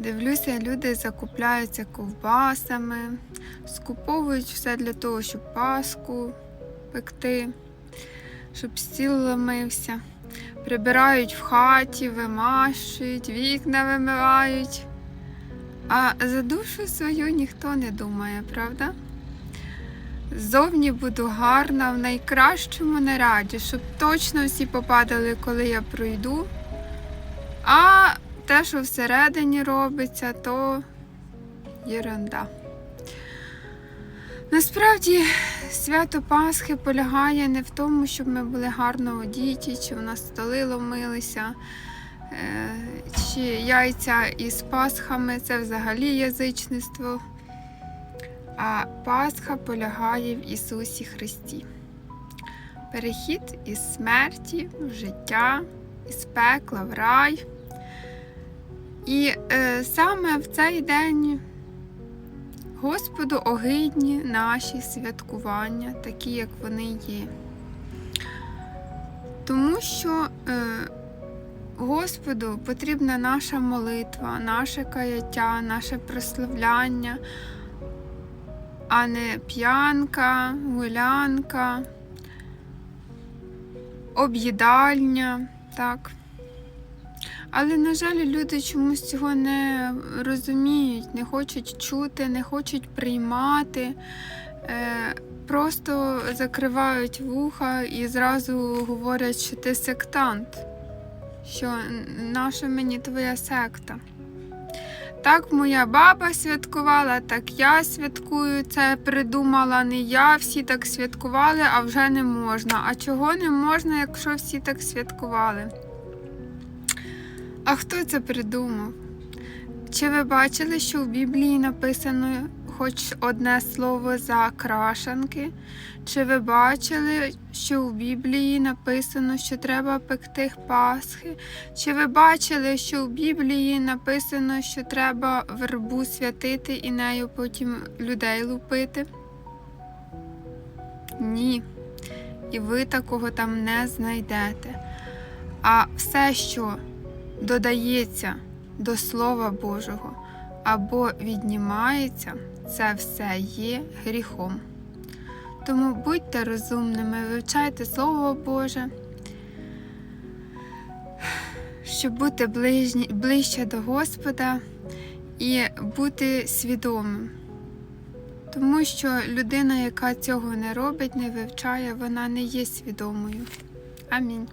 Дивлюся, люди закупляються ковбасами, скуповують все для того, щоб паску пекти, щоб стіл ломився. Прибирають в хаті, вимащують, вікна вимивають. А за душу свою ніхто не думає, правда? Зовні буду гарна в найкращому наряді, щоб точно всі попадали, коли я пройду. Те, що всередині робиться, то єрунда. Насправді свято Пасхи полягає не в тому, щоб ми були гарно одіті, чи в нас столи ломилися, е, чи яйця із Пасхами це взагалі язичництво. А Пасха полягає в Ісусі Христі. Перехід із смерті в життя, із пекла в рай. І е, саме в цей день Господу огидні наші святкування, такі, як вони є. Тому що е, Господу потрібна наша молитва, наше каяття, наше прославляння, а не п'янка, гулянка, об'їдальня. Так. Але, на жаль, люди чомусь цього не розуміють, не хочуть чути, не хочуть приймати, е, просто закривають вуха і зразу говорять, що ти сектант, що наша мені твоя секта. Так моя баба святкувала, так я святкую. Це придумала не я. Всі так святкували, а вже не можна. А чого не можна, якщо всі так святкували? А хто це придумав? Чи ви бачили, що в Біблії написано хоч одне слово за крашанки? Чи ви бачили, що в Біблії написано, що треба пекти Пасхи? Чи ви бачили, що в Біблії написано, що треба вербу святити і нею потім людей лупити? Ні. І ви такого там не знайдете. А все, що додається до Слова Божого або віднімається, це все є гріхом. Тому будьте розумними, вивчайте Слово Боже, щоб бути ближні, ближче до Господа і бути свідомим. Тому що людина, яка цього не робить, не вивчає, вона не є свідомою. Амінь.